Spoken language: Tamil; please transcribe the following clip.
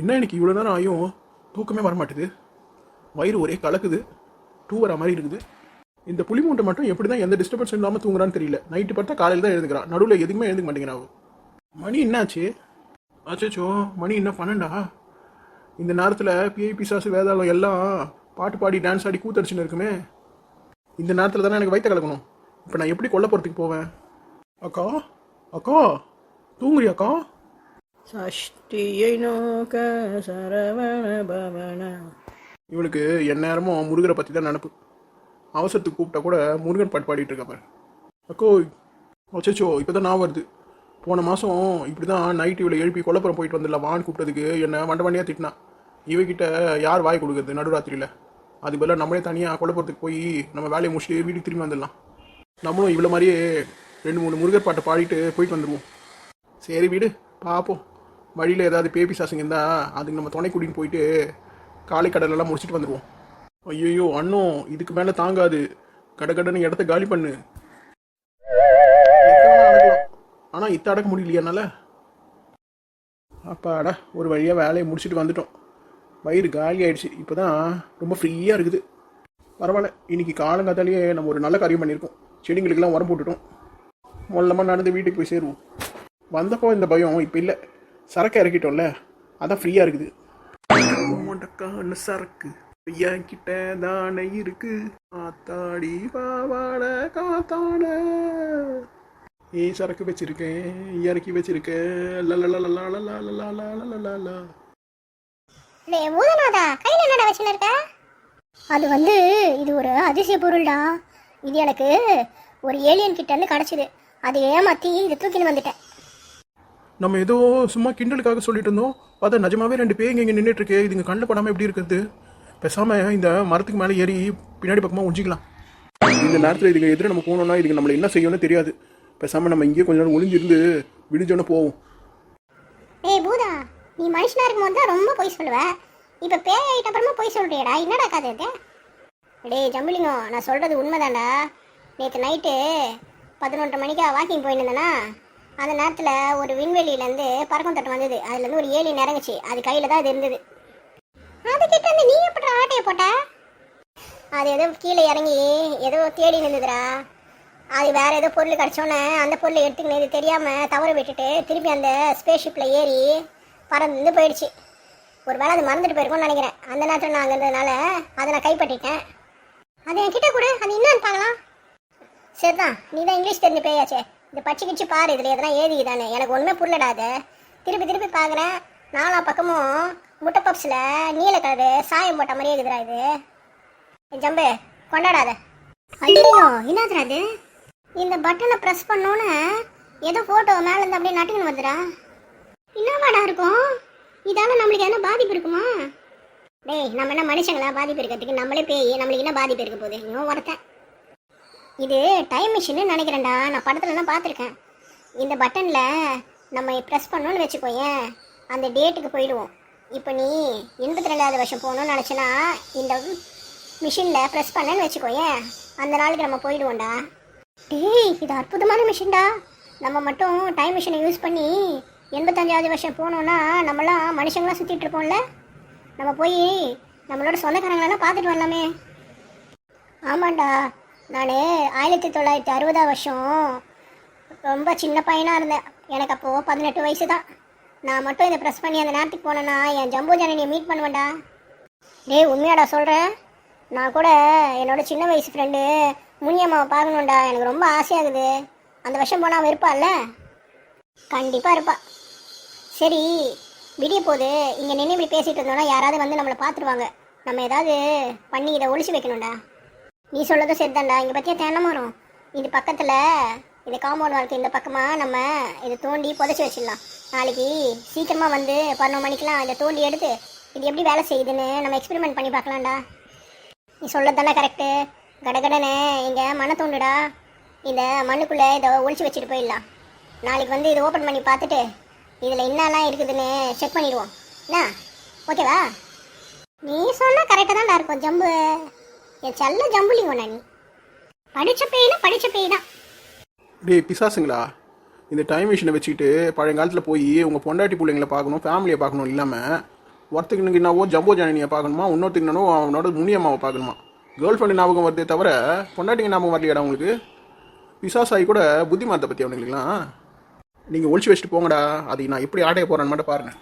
என்ன எனக்கு இவ்வளோ நேரம் ஆயும் தூக்கமே வரமாட்டேது? வயிறு ஒரே கலக்குது. டூ வர மாதிரி இருக்குது. இந்த புலி மூட்டை மட்டும் எப்படி தான் எந்த டிஸ்டர்பன்ஸ் இல்லாமல் தூங்குறான்னு தெரியல. நைட்டு பார்த்தா காலையில் தான் எழுதுக்கிறான் நடுவில் எதுக்குமே எழுந்துக்க மாட்டேங்கிறா மணி என்னாச்சு? ஆச்சோ மணி என்ன பண்ணண்டா இந்த நேரத்தில் பிஐபி சாசு வேதாளம் எல்லாம் பாட்டு பாடி டான்ஸ் ஆடி கூத்தடிச்சுன்னு இருக்குமே. இந்த நேரத்தில் தானே எனக்கு வயிற்ற கலக்கணும். இப்போ நான் எப்படி கொல்ல போகிறதுக்கு போவேன்? அக்கா அக்கா தூங்குறியாக்கா? சஷ்டியை நோக்க சரவண பவன. இவளுக்கு எந்நேரமும் முருகரை பற்றி தான் நினப்பு. அவசரத்துக்கு கூப்பிட்டா கூட முருகன் பாட்டு பாடிட்டு இருக்கா அக்கோ அச்சோ இப்போ தான் நான் வருது. போன மாதம் இப்படி தான் நைட் இவளை எழுப்பி கொல்லப்புறம் போயிட்டு வந்துடலாம் வான் கூப்பிட்டதுக்கு என்னை வண்ட வண்டியாக திட்டினா. இவகிட்ட யார் வாய் கொடுக்குறது நடுராத்திரியில்? அது பதிலாக நம்மளே தனியாக கொல்லப்புறத்துக்கு போய் நம்ம வேலையை முடிச்சுட்டு வீட்டுக்கு திரும்பி வந்துடலாம். நம்மளும் இவ்வளோ மாதிரியே ரெண்டு மூணு முருகர் பாட்டை பாடிட்டு போயிட்டு வந்துடுவோம் சரி வீடு பார்ப்போம் வழியில் ஏதாவது பேபி சாசிங்க இருந்தால் அதுக்கு நம்ம துணை கூட்டின்னு போயிட்டு காலை கடலெல்லாம் முடிச்சுட்டு வந்துடுவோம் ஐயோ அண்ணும் இதுக்கு மேலே தாங்காது. கடை கடன்னு இடத்த காலி பண்ணு. ஆனால் இத்த அடக்க முடியலையானால அப்பாடா ஒரு வழியாக வேலையை முடிச்சுட்டு வந்துட்டோம். வயிறு காலி ஆயிடுச்சு. இப்போ தான் ரொம்ப ஃப்ரீயாக இருக்குது. பரவாயில்ல இன்றைக்கி காலங்காத்தாலேயே நம்ம ஒரு நல்ல காரியம் பண்ணியிருக்கோம். செடிங்களுக்கெல்லாம் உரம் போட்டுட்டோம். மொல்லமாக நடந்து வீட்டுக்கு போய் சேருவோம். வந்தப்போ இந்த பயம் இப்போ இல்லை. சரக்கு இறக்கிட்டோம்ல அதான் ஃப்ரீயாக இருக்குது உண்டக்கான சரக்கு ஐயாக்கிட்ட தானே இருக்கு ஆத்தாடி பாவாட காத்தாட ஏ சரக்கு வச்சிருக்கேன் இறக்கி வச்சிருக்கேன் அது வந்து இது ஒரு அதிசய பொருள்டா இது எனக்கு ஒரு ஏலியன் கிட்ட இருந்து கிடைச்சிது அது ஏமாத்தி இதை தூக்கின்னு வந்துட்டேன் நம்ம ஏதோ சும்மா கிண்டலுக்காக சொல்லிட்டு இருந்தோம். பார்த்தா நிஜமாவே ரெண்டு பேய் இங்கே நின்றுட்டு இருக்கு. இதுங்க கண்ணில் படாமல் எப்படி இருக்குது? பெசாமல் இந்த மரத்துக்கு மேலே ஏறி பின்னாடி பக்கமாக உஞ்சிக்கலாம். இந்த நேரத்தில் இதுக்கு எதிர நம்ம போனோம்னா இதுக்கு நம்மளை என்ன செய்யணும்னு தெரியாது. பேசாமல் நம்ம இங்கேயே கொஞ்ச நேரம் ஒளிஞ்சிருந்து விடிஞ்சோன்னு போவோம். ஏய் பூதா நீ மனுஷனா இருக்கும்போது தான் ரொம்ப போய் சொல்லுவ. இப்போ பேய் ஆகிட்ட அப்புறமா போய் சொல்றியடா. என்னடா கதை இது? டேய் ஜம்புலிங்கம் நான் சொல்கிறது உண்மைதான்டா. நேற்று நைட்டு பதினொன்றரை மணிக்கா வாக்கிங் போயிருந்தேனா? அந்த நேரத்தில் ஒரு விண்வெளியிலேருந்து பறக்கும் தட்டு வந்தது. அதுலேருந்து ஒரு ஏலி நிறங்குச்சு அது கையில் தான் இது இருந்தது. அதுக்கிட்ட வந்து நீ எப்படி ஆட்டையை போட்ட? அது ஏதோ கீழே இறங்கி ஏதோ தேடி நின்றுதுடா அது வேற ஏதோ பொருள் கிடச்சோன்னே அந்த பொருளை எடுத்துக்கினது தெரியாமல் தவற விட்டுட்டு திருப்பி அந்த ஸ்பேஸ் ஷிப்பில் ஏறி பறந்து போயிடுச்சு. ஒரு வேளை அது மறந்துட்டு போயிருக்கோம்னு நினைக்கிறேன். அந்த நேரத்தில் நான் அங்கே இருந்ததுனால அதை நான் கைப்பற்றிட்டேன். அது என்கிட்ட கூட. அது என்னன்னு பார்க்கலாம். சரிதான். நீ தான் இங்கிலீஷ் தெரிஞ்சு பேயாச்சே. இந்த பச்சை கிச்சு பாரு இதில் எதனா ஏதிக்குதானே எனக்கு ஒன்றுமே புரியலடாத திருப்பி திருப்பி பார்க்குறேன் நாலா பக்கமும் முட்டை பப்ஸில் நீல கலரு சாயம் போட்ட மாதிரியே இருக்குதுடா இது. ஜம்பு கொண்டாடாத ஐயோ என்னதுடா அது இந்த பட்டனை ப்ரெஸ் பண்ணோன்னு ஏதோ ஃபோட்டோ மேலேருந்து அப்படியே நட்டுக்கணும் வந்துடா. என்னவாடா இருக்கும்? இதால் நம்மளுக்கு என்ன பாதிப்பு இருக்குமா? டேய் நம்ம என்ன மனுஷங்களா? பாதிப்பு இருக்கிறதுக்கு நம்மளே பேய் நம்மளுக்கு என்ன பாதிப்பு இருக்க போகுது? இன்னும் ஒருத்தன். இது டைம் மிஷின்னு நினைக்கிறேன்டா. நான் படத்துலலாம் பார்த்துருக்கேன். இந்த பட்டனில் நம்ம ப்ரெஸ் பண்ணோன்னு வச்சுக்கோயேன் அந்த டேட்டுக்கு போயிடுவோம். இப்போ நீ எண்பத்தி ரெண்டாவது வருஷம் போகணும்னு நினச்சினா இந்த மிஷினில் ப்ரெஸ் பண்ணேன்னு வச்சுக்கோயேன் அந்த நாளுக்கு நம்ம போயிடுவோம்டா. டேய் இது அற்புதமான மிஷின்டா நம்ம மட்டும் டைம் மிஷினை யூஸ் பண்ணி எண்பத்தஞ்சாவது வருஷம் போனோன்னா நம்மளாம் மனுஷங்களாம் சுற்றிட்டு இருப்போம்ல. நம்ம போய் நம்மளோட சொந்தக்காரங்களெல்லாம் பார்த்துட்டு வரலாமே. ஆமாண்டா. நான் ஆயிரத்தி தொள்ளாயிரத்தி அறுபதாம் வருஷம் ரொம்ப சின்ன பையனாக இருந்தேன். எனக்கு அப்போது பதினெட்டு வயசு தான் நான் மட்டும் இதை ப்ரெஸ் பண்ணி அந்த நேரத்துக்கு போனேன்னா என் ஜம்பு ஜனனியை மீட் பண்ணுவேன்டா. டேய் உண்மையாடா சொல்கிறேன் நான் கூட என்னோட சின்ன வயசு ஃப்ரெண்டு முனியம்மாவை பார்க்கணும்டா. எனக்கு ரொம்ப ஆசையாகுது. அந்த வருஷம் போனால் அவன் இருப்பாள்ல கண்டிப்பாக இருப்பா. சரி விடிய போது இங்கே நின்று இப்படி பேசிகிட்டு இருந்தோன்னா யாராவது வந்து நம்மளை பார்த்துருவாங்க. நம்ம ஏதாவது பண்ணி இதை ஒழிச்சு வைக்கணும்டா. நீ சொல்லதும் சரிதான்டா. இங்கே பற்றியா தென்னை இது பக்கத்தில் இந்த காம்பவுண்ட் வாழ்க்கை இந்த பக்கமாக நம்ம இதை தோண்டி புதைச்சி வச்சிடலாம். நாளைக்கு சீக்கிரமாக வந்து பதினொரு மணிக்கெலாம் இதை தோண்டி எடுத்து இது எப்படி வேலை செய்யுதுன்னு நம்ம எக்ஸ்பெரிமெண்ட் பண்ணி பார்க்கலாம்டா. நீ சொல்லது தானே கரெக்டு கடகடனே இங்கே மண்ணை தோண்டுடா. இந்த மண்ணுக்குள்ளே இதை ஒழிச்சு வச்சுட்டு போயிடலாம். நாளைக்கு வந்து இதை ஓப்பன் பண்ணி பார்த்துட்டு இதில் என்னெல்லாம் இருக்குதுன்னு செக் பண்ணிடுவோம். என்ன? ஓகேவா நீ சொன்னால் கரெக்டாக தான் இருக்கும் ஜம்பு. என் செல்ல ஜம்புலிங்க நீ. படிச்ச பேய்னா படிச்ச பேய் தான் டேய் பிசாசுங்களா? இந்த டைம் மிஷினை வச்சுக்கிட்டு பழங்காலத்தில் போய் உங்கள் பொண்டாட்டி பிள்ளைங்களை பார்க்கணும் ஃபேமிலியை பார்க்கணும் இல்லாமல் ஒருத்தருக்கு என்னவோ ஜம்போ ஜானியை பார்க்கணுமா இன்னொருத்தருக்கு என்னவோ அவனோட முனியம்மாவை பார்க்கணுமா? கேர்ள் ஃப்ரெண்டு ஞாபகம் வருதே தவிர பொண்டாட்டிங்க ஞாபகம் வரலையாடா உங்களுக்கு? பிசாசாயி கூட புத்திமாத்தை பற்றி அவனுங்களுக்குலாம் நீங்கள் ஒழிச்சு வச்சுட்டு போங்கடா. அதை நான் எப்படி ஆடைய போகிறேன்னு மட்டும் பாருங்கள்